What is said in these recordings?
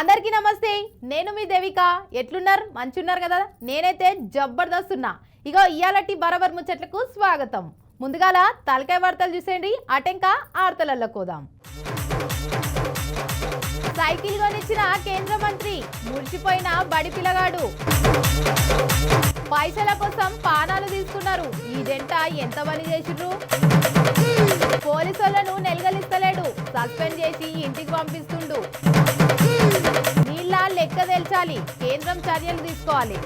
అందరికీ నమస్తే. నేను మీ దేవిక. ఎట్లున్నారు? మంచున్నారు కదా? నేనైతే జబర్దస్త్ ఉన్నా ఇగో ఇయాలటి బరబర్ ముచ్చట్లకు స్వాగతం. ముందుగాల తలకాయ వార్తలు చూసేయండి. అటెంక ఆర్తలల్లో కోదాం. సైకిల్ కొనిచ్చిన కేంద్ర మంత్రి మురిచిపోయిన బడి పిల్లగాడు. పైసల కోసం పానాలు తీసుకున్నారు ఈ జంట ఎంత పని చేసిర్రు? పోలీసులను నెలగలిస్తలేడు. సస్పెండ్ చేసి ఇంటికి పంపిస్తుండు. నీళ్ళ లెక్క తెల్చాలి. కేంద్రం చర్యలు తీసుకోవాలి.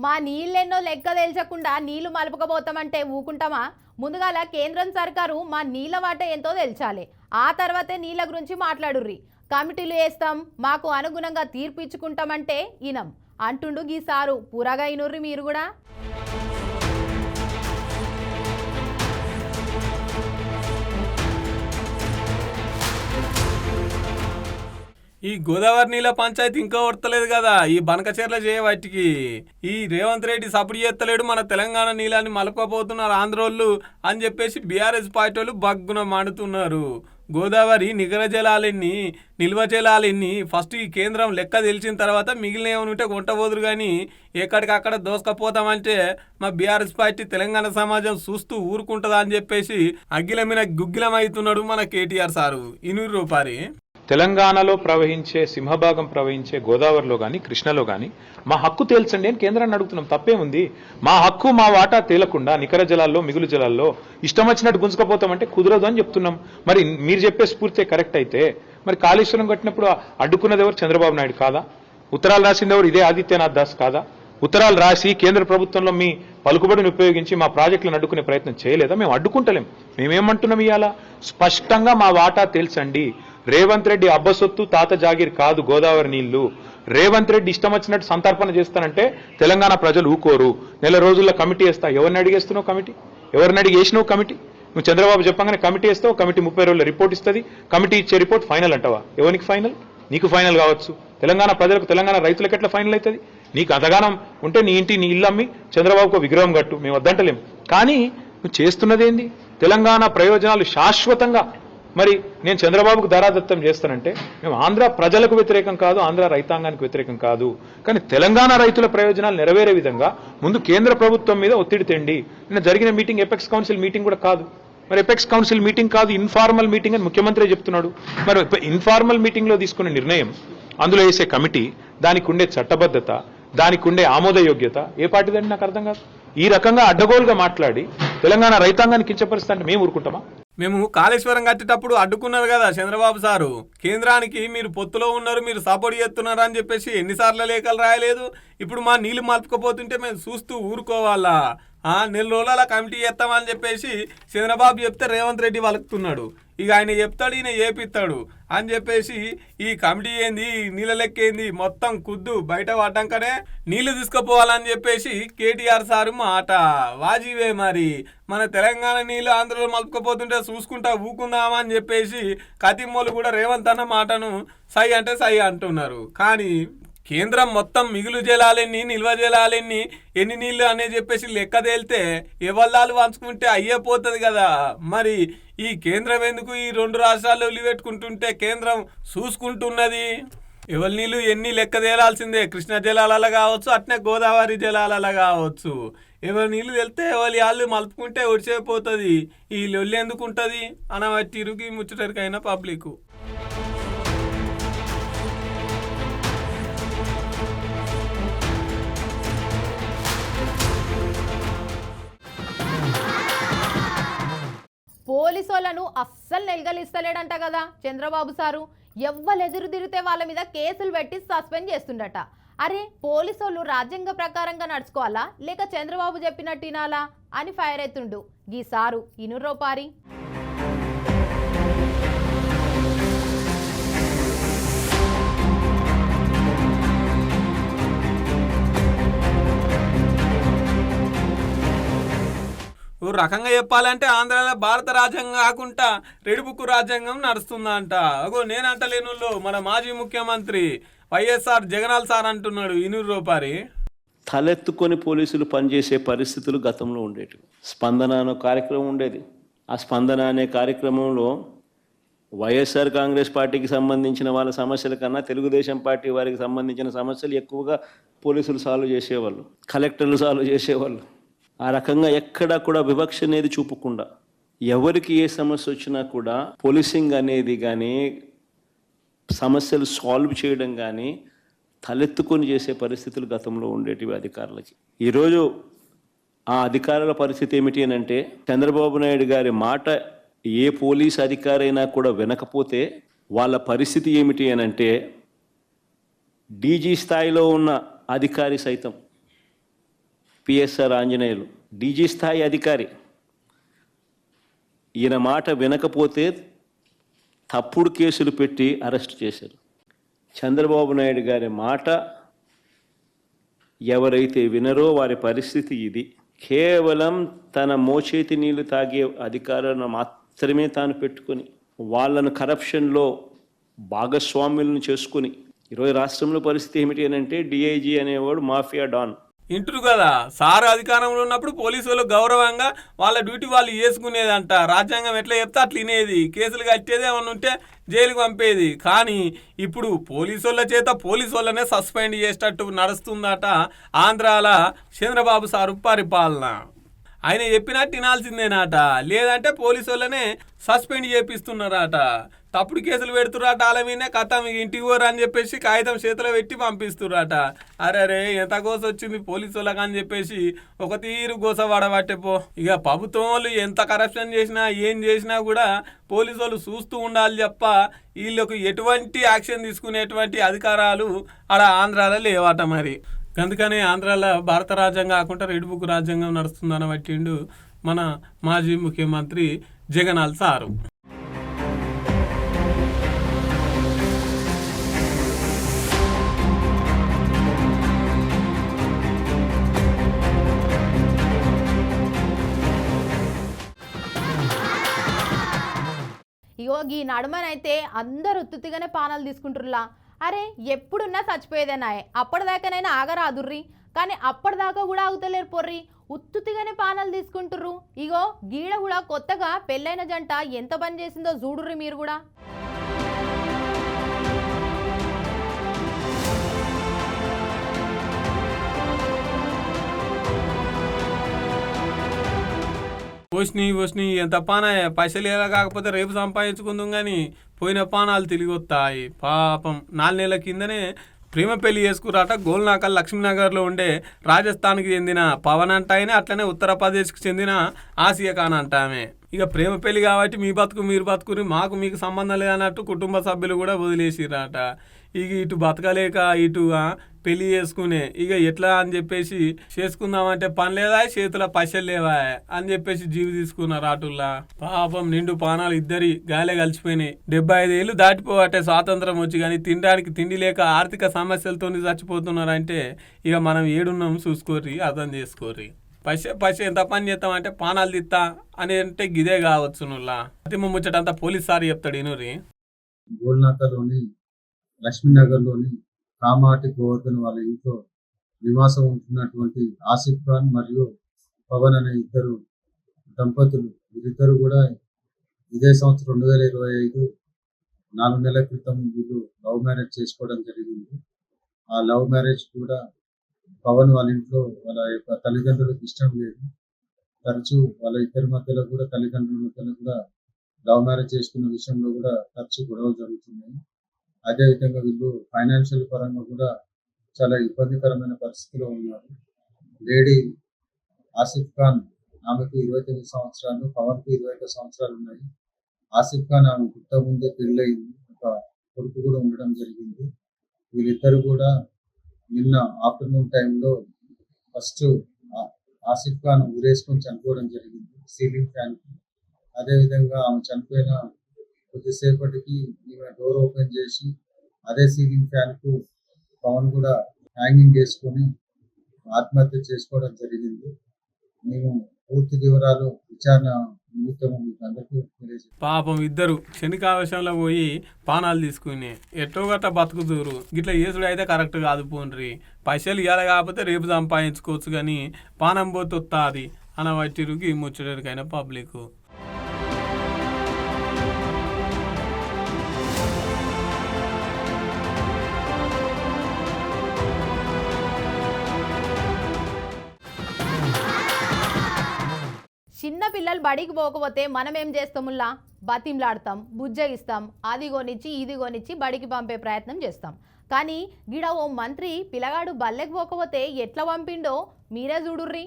మా నీళ్ళెన్నో లెక్క తేల్చకుండా నీళ్ళు మలుపుకపోతామంటే ఊకుంటామా? ముందుగాల కేంద్రం సర్కారు మా నీళ్ళ వాట ఎంతో తెల్చాలి. ఆ తర్వాతే నీళ్ళ గురించి మాట్లాడుర్రి. కమిటీలు వేస్తాం మాకు అనుగుణంగా తీర్పు ఇచ్చుకుంటామంటే ఇనం. అంటుండు గీ సారు పూరగా ఇనుర్రి మీరు కూడా? ఈ గోదావరి నీళ్ళ పంచాయతీ ఇంకా వర్తలేదు కదా. ఈ బనకచెర్ల చేయ వాటికి. ఈ రేవంత్ రెడ్డి సపోర్ట్ చేస్తలేడు మన తెలంగాణ నీళ్ళని మలకపోతున్నారు ఆంధ్రోళ్ళు అని చెప్పేసి బీఆర్ఎస్ పార్టీ వాళ్ళు బగ్గున మాడుతున్నారు. గోదావరి నిగర జలాలెన్ని నిల్వ జలాలెన్ని ఫస్ట్ ఈ కేంద్రం లెక్క తెలిసిన తర్వాత మిగిలిన ఏమైనా ఉంటే కొంటబోదురు కానీ ఎక్కడికక్కడ దోసుకపోతామంటే మా బీఆర్ఎస్ పార్టీ తెలంగాణ సమాజం చూస్తూ ఊరుకుంటుందా అని చెప్పేసి అగ్గిల మీద గుగ్గిలం అవుతున్నాడు మన కేటీఆర్ సారు. ఇనూరు రూపారి తెలంగాణలో ప్రవహించే సింహభాగం ప్రవహించే గోదావరిలో కానీ కృష్ణలో కానీ మా హక్కు తేల్చండి అని కేంద్రాన్ని అడుగుతున్నాం. తప్పేముంది? మా హక్కు మా వాటా తేలకుండా నికర జలాల్లో మిగులు జలాల్లో ఇష్టం వచ్చినట్టు గుంజుకపోతామంటే కుదరదు అని చెప్తున్నాం. మరి మీరు చెప్పే స్ఫూర్తి కరెక్ట్ అయితే మరి కాళేశ్వరం కట్టినప్పుడు అడ్డుకున్నది ఎవరు? చంద్రబాబు నాయుడు కాదా? ఉత్తరాలు రాసింది ఎవరు? ఇదే ఆదిత్యనాథ్ దాస్ కాదా? ఉత్తరాలు రాసి కేంద్ర ప్రభుత్వంలో మీ పలుకుబడిని ఉపయోగించి మా ప్రాజెక్టులను అడ్డుకునే ప్రయత్నం చేయలేదా? మేము అడ్డుకుంటలేం. మేమేమంటున్నాం ఇవాళ స్పష్టంగా మా వాటా తెలుసండి రేవంత్ రెడ్డి అబ్బసొత్తు తాత జాగీర్ కాదు గోదావరి నీళ్ళు. రేవంత్ రెడ్డి ఇష్టం వచ్చినట్టు సంతర్పణ చేస్తానంటే తెలంగాణ ప్రజలు ఊకోరు. నెల రోజుల్లో కమిటీ వేస్తా. ఎవరిని అడిగేస్తున్నావు కమిటీ? ఎవరిని అడిగి వేసినావు కమిటీ? నువ్వు చంద్రబాబు చెప్పగానే కమిటీ వేస్తావు కమిటీ ముప్పై రోజుల రిపోర్ట్ ఇస్తుంది. కమిటీ ఇచ్చే రిపోర్ట్ ఫైనల్ అంటావా? ఎవరికి ఫైనల్? నీకు ఫైనల్ కావచ్చు. తెలంగాణ ప్రజలకు తెలంగాణ రైతులకు ఎట్లా ఫైనల్ అవుతుంది? నీకు అంతగానం ఉంటే నీ ఇంటి నీ ఇల్లు అమ్మి చంద్రబాబుకు విగ్రహం కట్టు. మేము వద్దంటలేము కానీ నువ్వు చేస్తున్నదేంది? తెలంగాణ ప్రయోజనాలు శాశ్వతంగా మరి నేను చంద్రబాబుకు ధారాదత్తం చేస్తానంటే మేము ఆంధ్ర ప్రజలకు వ్యతిరేకం కాదు ఆంధ్ర రైతాంగానికి వ్యతిరేకం కాదు. కానీ తెలంగాణ రైతుల ప్రయోజనాలు నెరవేరే విధంగా ముందు కేంద్ర ప్రభుత్వం మీద ఒత్తిడి తెండి. నిన్న జరిగిన మీటింగ్ ఎపెక్స్ కౌన్సిల్ మీటింగ్ కూడా కాదు. మరి ఎపెక్స్ కౌన్సిల్ మీటింగ్ కాదు ఇన్ఫార్మల్ మీటింగ్ అని ముఖ్యమంత్రి చెప్తున్నాడు. మరి ఇన్ఫార్మల్ మీటింగ్లో తీసుకునే నిర్ణయం అందులో వేసే కమిటీ దానికి ఉండే చట్టబద్ధత దానికి ఉండే ఆమోదయోగ్యత ఏ పార్టీదండి నాకు అర్థం కాదు. ఈ రకంగా అడ్డగోలుగా మాట్లాడి తెలంగాణ రైతాంగాన్ని కించపరుస్తా అంటే మేము ఊరుకుంటామా? మేము కాళేశ్వరం కట్టేటప్పుడు అడ్డుకున్నారు కదా చంద్రబాబు సారు. కేంద్రానికి మీరు పొత్తులో ఉన్నారు మీరు సపోర్ట్ చేస్తున్నారు అని చెప్పేసి ఎన్నిసార్లు లేఖలు రాయలేదు. ఇప్పుడు మా నీళ్ళు మలుపుకపోతుంటే మేము చూస్తూ ఊరుకోవాలా? నెల రోజుల కమిటీ చేస్తామని చెప్పేసి చంద్రబాబు చెప్తే రేవంత్ రెడ్డి వలుకుతున్నాడు. ఇక ఆయన చెప్తాడు ఈయన ఏపిస్తాడు అని చెప్పేసి ఈ కమిటీ ఏంది నీళ్ళ లెక్కేంది మొత్తం కుద్దు బయట పడ్డాకనే నీళ్ళు తీసుకుపోవాలని చెప్పేసి కేటీఆర్ సారు మాట. వాజీవే మరి. మన తెలంగాణ నీళ్ళు ఆంధ్రలో మలుపుకపోతుంటే చూసుకుంటా ఊకుందామా అని చెప్పేసి కతిమ్మోలు కూడా రేవంత్ అన్న మాటను సై అంటే సై అంటున్నారు. కానీ కేంద్రం మొత్తం మిగులు జలాలెన్ని నిల్వ జలాలెన్ని ఎన్ని నీళ్ళు అనే చెప్పేసి లెక్క తేలితే ఎవల్లాలు పంచుకుంటే అయ్యే పోతుంది కదా. మరి ఈ కేంద్రం ఎందుకు ఈ రెండు రాష్ట్రాల్లో పెట్టుకుంటుంటే కేంద్రం చూసుకుంటున్నది? ఎవరి నీళ్ళు ఎన్ని లెక్క తేలాల్సిందే? కృష్ణా జలాలలో కావచ్చు అట్నే గోదావరి జలాలలో కావచ్చు. ఎవరి నీళ్ళు తెలితే ఎవరి వాళ్ళు మలుపుకుంటే ఒడిసేపోతుంది ఈ లొల్లి ఎందుకు ఉంటుంది అనవట్టి ఇరుగి ముచ్చటరికైన పబ్లిక్ పోలీసోళ్ళను అస్సలు నెలగలిస్తలేడంట కదా చంద్రబాబు సారు. ఎవ్వరు ఎదురు తిరిగితే వాళ్ళ మీద కేసులు పెట్టి సస్పెండ్ చేస్తుండట. అరే పోలీసోళ్ళు రాజ్యాంగ ప్రకారంగా నడుచుకోవాలా? లేక చంద్రబాబు చెప్పినట్టు వినాలా? అని ఫైర్ అవుతుండు గీ సారు ఓ రకంగా చెప్పాలంటే ఆంధ్రాలో భారత రాజ్యాంగం కాకుండా రెడ్ బుక్ రాజ్యాంగం నడుస్తుందంట. అగో నేనంటలేను మన మాజీ ముఖ్యమంత్రి వైఎస్ఆర్ జగనాల్ సార్ అంటున్నాడు ఇనూరు రూపారి తలెత్తుకొని పోలీసులు పనిచేసే పరిస్థితులు గతంలో ఉండేవి స్పందన అనే కార్యక్రమం ఉండేది. ఆ స్పందన అనే కార్యక్రమంలో వైఎస్ఆర్ కాంగ్రెస్ పార్టీకి సంబంధించిన వాళ్ళ సమస్యల కన్నా తెలుగుదేశం పార్టీ వారికి సంబంధించిన సమస్యలు ఎక్కువగా పోలీసులు సాల్వ్ చేసేవాళ్ళు. కలెక్టర్లు సాల్వ్ చేసేవాళ్ళు. ఆ రకంగా ఎక్కడా కూడా వివక్ష అనేది చూపకుండా ఎవరికి ఏ సమస్య వచ్చినా కూడా పోలీసింగ్ అనేది కానీ సమస్యలు సాల్వ్ చేయడం కానీ తలెత్తుకొని చేసే పరిస్థితులు గతంలో ఉండేటివి అధికారులకి. ఈరోజు ఆ అధికారుల పరిస్థితి ఏమిటి అని అంటే చంద్రబాబు నాయుడు గారి మాట ఏ పోలీస్ అధికారైనా కూడా వినకపోతే వాళ్ళ పరిస్థితి ఏమిటి అని అంటే డీజీ స్థాయిలో ఉన్న అధికారి సైతం పిఎస్ఆర్ ఆంజనేయులు డీజీ స్థాయి అధికారి. ఈయన మాట వినకపోతే తప్పుడు కేసులు పెట్టి అరెస్ట్ చేశారు. చంద్రబాబు నాయుడు గారి మాట ఎవరైతే వినరో వారి పరిస్థితి ఇది. కేవలం తన మోచేతి నీళ్ళు తాగే అధికారులను మాత్రమే తాను పెట్టుకొని వాళ్ళను కరప్షన్లో భాగస్వాములను చేసుకుని ఈరోజు రాష్ట్రంలో పరిస్థితి ఏమిటి అని అంటే డిఐజీ అనేవాడు మాఫియా డాన్. ఇంటారు కదా. సార్ అధికారంలో ఉన్నప్పుడు పోలీసు వాళ్ళు గౌరవంగా వాళ్ళ డ్యూటీ వాళ్ళు చేసుకునేదంట. రాజ్యాంగం ఎట్లా చెప్తే అట్లా వినేది. కేసులు కట్టేది ఏమన్నా ఉంటే జైలుకి పంపేది. కానీ ఇప్పుడు పోలీసు వాళ్ళ చేత పోలీసు వాళ్ళనే సస్పెండ్ చేసేటట్టు నడుస్తుందట ఆంధ్రాల చంద్రబాబు సారు పరిపాలన. ఆయన చెప్పినట్టు వినాల్సిందేనాట. లేదంటే పోలీసు వాళ్ళనే సస్పెండ్ చేపిస్తున్నారట. తప్పుడు కేసులు పెడుతుర్రట వాళ్ళ మీదనే కథ మీకు ఇంటికి పోరు అని చెప్పేసి కాగితం చేతిలో పెట్టి పంపిస్తుర్రట. అరే అరే ఎంత గోస వచ్చింది పోలీసు వాళ్ళకి అని చెప్పేసి ఒక తీరు గోస పడబట్టే పో. ఇక ప్రభుత్వం వాళ్ళు ఎంత కరప్షన్ చేసినా ఏం చేసినా కూడా పోలీసు వాళ్ళు చూస్తూ ఉండాలి తప్ప వీళ్ళకు ఎటువంటి యాక్షన్ తీసుకునేటువంటి అధికారాలు ఆడ ఆంధ్రాలో లేవట మరి. అందుకనే ఆంధ్రాలో భారత రాజ్యాంగం కాకుండా రెడ్ బుక్ రాజ్యాంగం నడుస్తుందని పట్టిండు మన మాజీ ముఖ్యమంత్రి జగనాల్ సారు. ఇగో ఈ నడుమనైతే అందరు ఉత్తుతిగానే పానాలు తీసుకుంటుర్లా అరే ఎప్పుడున్నా చచ్చిపోయేదేనాయే అప్పటిదాకానైనా ఆగరాదుర్రి. కానీ అప్పటిదాకా కూడా ఆగుతలేరు పొర్రి. ఉత్తుతిగానే పానాలు తీసుకుంటుర్రు. ఇగో గీడ కూడా కొత్తగా పెళ్ళైన జంట ఎంత పని చేసిందో చూడుర్రి మీరు కూడా. పోషిని పోషిని ఎంత పానా? పైసలు ఎలా కాకపోతే రేపు సంపాదించుకుందాం కానీ పోయిన పానాలు తిరిగి వస్తాయి పాపం నాలుగు నెలల కిందనే ప్రేమ పెళ్ళి చేసుకురాట గోల్నాకల్ లక్ష్మీనగర్లో ఉండే రాజస్థాన్కి చెందిన పవన్ అంట ఆయన అట్లనే ఉత్తరప్రదేశ్కి చెందిన ఆసియా ఖాన్ అంట ఆమె. ఇక ప్రేమ పెళ్ళి కాబట్టి మీ బతుకు మీరు బతుకుని మాకు మీకు సంబంధం లేదన్నట్టు కుటుంబ సభ్యులు కూడా వదిలేసిరాట ఇక ఇటు బతకలేక ఇటు పెళ్ళి చేసుకునే ఇక ఎట్లా అని చెప్పేసి చేసుకుందామంటే పని లేదా చేతుల పైసలు లేవా అని చెప్పేసి జీవి తీసుకున్నారు ఆటుల్లా. పాపం నిండు పానాలు ఇద్దరి గాలే కలిసిపోయినాయి. డెబ్బై ఐదు ఏళ్ళు దాటిపోవటే స్వాతంత్రం వచ్చి కానీ తినడానికి తిండి లేక ఆర్థిక సమస్యలతో చచ్చిపోతున్నారంటే ఇక మనం ఏడున్నాం చూసుకోర్రి అర్థం చేసుకోర్రి. పైసే పైసే ఎంత పని చేస్తామంటే పానాలు తిత్తా అని అంటే గిదే కావచ్చు నువ్వులా. అతి ముచ్చటంతా పోలీస్ సార్ చెప్తాడు ఇనురి గోల్నాకలోని లక్ష్మీనగర్లోని కామాటి గోవర్ధన్ వాళ్ళ ఇంట్లో నివాసం ఉంటున్నటువంటి ఆసిఫ్ ఖాన్ మరియు పవన్ అనే ఇద్దరు దంపతులు. వీరిద్దరు కూడా ఇదే సంవత్సరం రెండు వేల ఇరవై ఐదు నాలుగు నెలల క్రితం వీళ్ళు లవ్ మ్యారేజ్ చేసుకోవడం జరిగింది. ఆ లవ్ మ్యారేజ్ కూడా పవన్ వాళ్ళ ఇంట్లో వాళ్ళ యొక్క తల్లిదండ్రులకు ఇష్టం లేదు. తరచూ వాళ్ళ ఇద్దరి మధ్యలో కూడా తల్లిదండ్రుల మధ్యలో కూడా లవ్ మ్యారేజ్ చేసుకున్న విషయంలో కూడా తరచూ గొడవలు జరుగుతున్నాయి. అదే విధంగా వీళ్ళు ఫైనాన్షియల్ పరంగా కూడా చాలా ఇబ్బందికరమైన పరిస్థితిలో ఉన్నారు. లేడీ ఆసిఫ్ ఖాన్ ఆమెకు ఇరవై తొమ్మిది సంవత్సరాలు పవన్కు ఇరవై ఐదు సంవత్సరాలు ఉన్నాయి. ఆసిఫ్ ఖాన్ ఆమె పుట్ట ముందే పెళ్ళయింది. ఒక కొడుకు కూడా ఉండడం జరిగింది. వీళ్ళిద్దరు కూడా నిన్న ఆఫ్టర్నూన్ టైంలో ఫస్ట్ ఆసిఫ్ ఖాన్ ఊరేసుకొని చనిపోవడం జరిగింది సీలింగ్ ఫ్యాన్. కి అదే విధంగా ఆమె చనిపోయిన కొద్దిసేపటికి ఈమె డోర్ ఓపెన్ చేసి అదే సీలింగ్ ఫ్యాన్కు పవన్ కూడా హ్యాంగింగ్ చేసుకొని ఆత్మహత్య చేసుకోవడం జరిగింది. మేము పూర్తి వివరాలు విచారణ పాపం ఇద్దరు క్షణికావేశంలో పోయి పానాలు తీసుకుని ఎట్టో గట్ట బతుకుతురు. గిట్ల ఏసుడు అయితే కరెక్ట్ కాదు పోండ్రి పైసలు ఇవ్వాలి కాకపోతే రేపు సంపాదించుకోవచ్చు కానీ పానం పోతే వస్తుంది అనవట్టిరుకి ముచ్చటరికైన పబ్లిక్. చిన్న పిల్లలు బడికి పోకపోతే మనం ఏం చేస్తాముల్లా బతింలాడతాం బుజ్జగిస్తాం. అది కొనిచ్చి ఇది కొనిచ్చి బడికి పంపే ప్రయత్నం చేస్తాం. కానీ గిడ ఓ మంత్రి పిల్లగాడు బల్లెకి పోకపోతే ఎట్లా పంపిండో మీరే చూడుర్రి.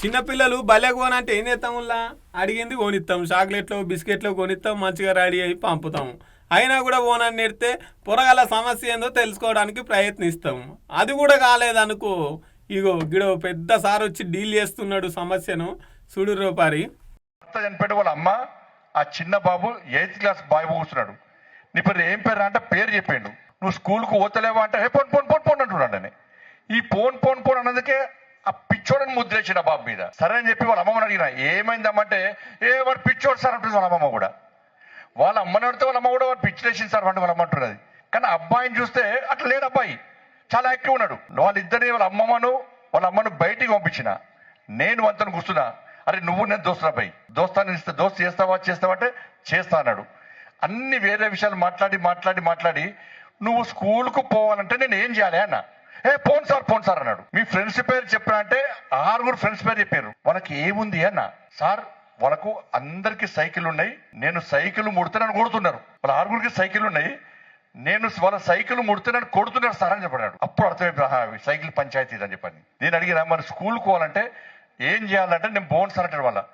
చిన్నపిల్లలు భలే కోనంటే ఏం చేస్తాములా అడిగింది కొనిస్తాం చాక్లెట్లు బిస్కెట్లు కొనిస్తాం మంచిగా రెడీ అయ్యి పంపుతాం. అయినా కూడా ఓనర్ నెడితే పొరగల సమస్య ఏందో తెలుసుకోవడానికి ప్రయత్నిస్తాం. అది కూడా కాలేదనుకో ఇగో గిడో పెద్ద సార్ వచ్చి డీల్ చేస్తున్నాడు సమస్యను. చూడు రూపారి. భర్త వాళ్ళ అమ్మ ఆ చిన్న బాబు ఎయిత్ క్లాస్ బాయ్ కూర్చున్నాడు. నీ పేరు ఏం పేరు అంటే పేరు చెప్పిండు. నువ్వు స్కూల్కు పోతలేవా అంటే "హే, పోన్ పోన్ పోన్ పోన్ అంటున్నాడు అని ఈ పోన్ పోన్ పోన్ అన్నందుకే ఆ పిచ్చోడని ముద్రేసిన బాబు మీద. సరే అని చెప్పి వాళ్ళ అమ్మమ్మని అడిగిన ఏమైందమ్మంటే ఏ వాడు పిచ్చోడు సార్ అంటుంది వాళ్ళ అమ్మమ్మ కూడా. వాళ్ళ అమ్మని అడితే వాళ్ళ అమ్మ కూడా వాళ్ళు పిచ్చిలేసింది సార్ అంటే వాళ్ళ అమ్మ అది కానీ అబ్బాయిని చూస్తే అట్లా లేడు అబ్బాయి. చాలా యాక్టివ్ ఉన్నాడు. వాళ్ళిద్దరిని వాళ్ళ అమ్మమ్మను వాళ్ళ అమ్మను బయటికి పంపించిన. నేను వంతను కూర్చున్నా. అరే నువ్వు నేను దోస్తున్నా పై దోస్తాను ఇస్తే దోస్తు చేస్తావా చేస్తావా అంటే చేస్తా అన్నాడు. అన్ని వేరే విషయాలు మాట్లాడి మాట్లాడి మాట్లాడి నువ్వు స్కూల్కు పోవాలంటే నేను ఏం చేయాలి అన్న. ఏ పోన్ సార్ పోన్ సార్ అన్నాడు. మీ ఫ్రెండ్స్ పేరు చెప్పిన అంటే ఆరుగురు ఫ్రెండ్స్ పేరు చెప్పారు. వాళ్ళకి ఏముంది అన్న? సార్ వాళ్ళకు అందరికి సైకిల్ ఉన్నాయి. నేను సైకిల్ ముడితే నన్ను కొడుతున్నారు. వాళ్ళ ఆరుగురికి సైకిల్ ఉన్నాయి. నేను వాళ్ళ సైకిల్ ముడితే నన్ను కొడుతున్నారు సార్ అని చెప్పాడు. అప్పుడు అర్థమైపోయి సైకిల్ పంచాయతీ అని చెప్పని నేను అడిగిన మరి స్కూల్కి పోవాలంటే ఏం చేయాలంటే నేను బోన్స్ అంటాడు వాళ్ళ.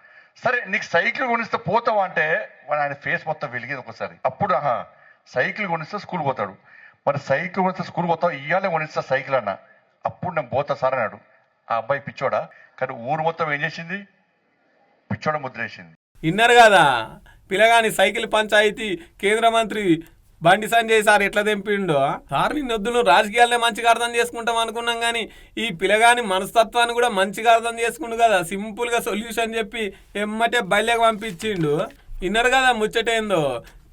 సరే నీకు సైకిల్ కొనిస్తే పోతావా అంటే ఆయన ఫేస్ మొత్తం వెలిగేది ఒకసారి అప్పుడు ఆహా సైకిల్ కొనిస్తే స్కూల్ పోతాడు. మరి సైకిల్ కొనిస్తే స్కూల్ పోతావు? ఇయ్యాలే కొనిస్తా సైకిల్ అన్న. అప్పుడు నేను పోతా సార్ అన్నాడు. ఆ అబ్బాయి పిచ్చోడా? కానీ ఊరు మొత్తం ఏం చేసింది? పిచ్చోడ ముద్రేసింది. విన్నారు కదా పిల్లగాని సైకిల్ పంచాయతీ కేంద్ర మంత్రి బండి సంజయ్ సార్ ఎట్లా తెంపిండో? సార్ నిన్నొద్దులు రాజకీయాలనే మంచిగా అర్థం చేసుకుంటాం అనుకున్నాం కానీ ఈ పిల్లగాని మనస్తత్వాన్ని కూడా మంచిగా అర్థం చేసుకుండు కదా సింపుల్గా సొల్యూషన్ చెప్పి ఎమ్మటే బయలుకి పంపించిండు. విన్నారు కదా ముచ్చటేందో?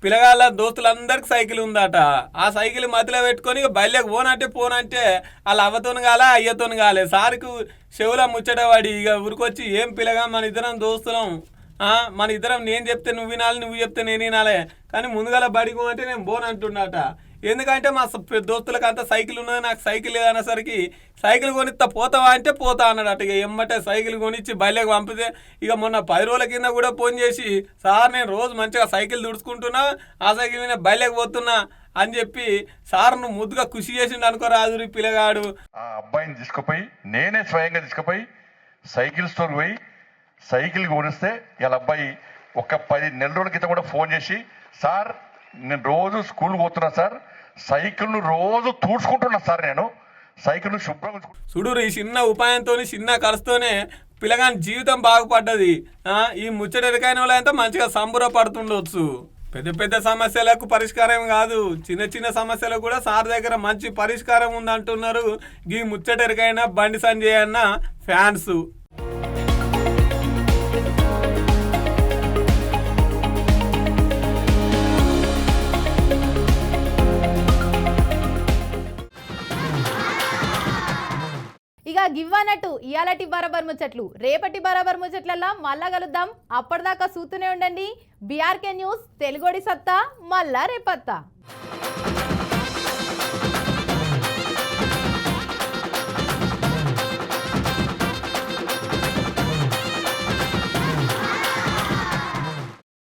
పిల్లగాళ్ళ దోస్తులందరికి సైకిల్ ఉందట. ఆ సైకిల్ మధ్యలో పెట్టుకొని బయలుకి పోనంటే పోనంటే వాళ్ళ అవ్వతోని కాలే అయ్యతోని కాలే. సార్కు చెవుల ముచ్చటవాడి ఇక ఊరికొచ్చి ఏం పిల్లగా మన ఇద్దరం దోస్తులం. మన ఇద్దరం నేను చెప్తే నువ్వు వినాలి నువ్వు చెప్తే నేను వినాలే. కానీ ముందుగాల బడికి అంటే నేను బోన్ అంటున్నాట ఎందుకంటే మా దోస్తులకు అంత సైకిల్ ఉన్నది నాకు సైకిల్ లేదనేసరికి సైకిల్ కొనిస్తా పోతావా అంటే పోతా అన్నాడట ఇక ఎమ్మటే సైకిల్ కొనిచ్చి బయలుకి పంపితే ఇక మొన్న పది రోజుల కింద కూడా ఫోన్ చేసి సార్ నేను రోజు మంచిగా సైకిల్ దుడుచుకుంటున్నా ఆ సైకిల్ మీద బయలుకి పోతున్నా అని చెప్పి సార్ నువ్వు ముద్దుగా కృషి చేసిండు అనుకో రాదు పిల్లగాడు. ఆ అబ్బాయిని తీసుకుపోయి నేనే స్వయంగా తీసుకుపోయి సైకిల్ స్టోర్ పోయి సైకిల్ కొనిస్తే ఇలా అబ్బాయి ఒక పది నెల రోజుల క్రితం కూడా ఫోన్ చేసి సార్ నేను రోజు స్కూల్ పోతున్నా సార్ సైకిల్ను రోజు తూడ్చుకుంటున్నా సార్ నేను. సైకిల్ను శుభ్రంగా చూడు ఈ చిన్న ఉపాయంతో చిన్న ఖర్చుతోనే పిల్లగాని జీవితం బాగుపడ్డది. ఆ, ఈ ముచ్చటెరకైన వాళ్ళంతా మంచిగా సంబురపడుతుండొచ్చు పెద్ద పెద్ద సమస్యలకు పరిష్కారం కాదు. చిన్న చిన్న సమస్యలకు కూడా సార్ దగ్గర మంచి పరిష్కారం ఉందంటున్నారు. ఈ ముచ్చటెరకైన బండి సంజయ్ అన్న ఫ్యాన్స్. గివ్వనట్టు గివ్ అన్నట్టు ఇయాలటి బరాబర్ ముచ్చట్లు. రేపటి బరాబర్ ముచ్చట్లల్లా మళ్ళా కలుద్దాం. అప్పటిదాకా చూస్తూనే ఉండండి. బీఆర్కే న్యూస్ తెలుగోడి సత్తా మళ్ళా రేపత్తా.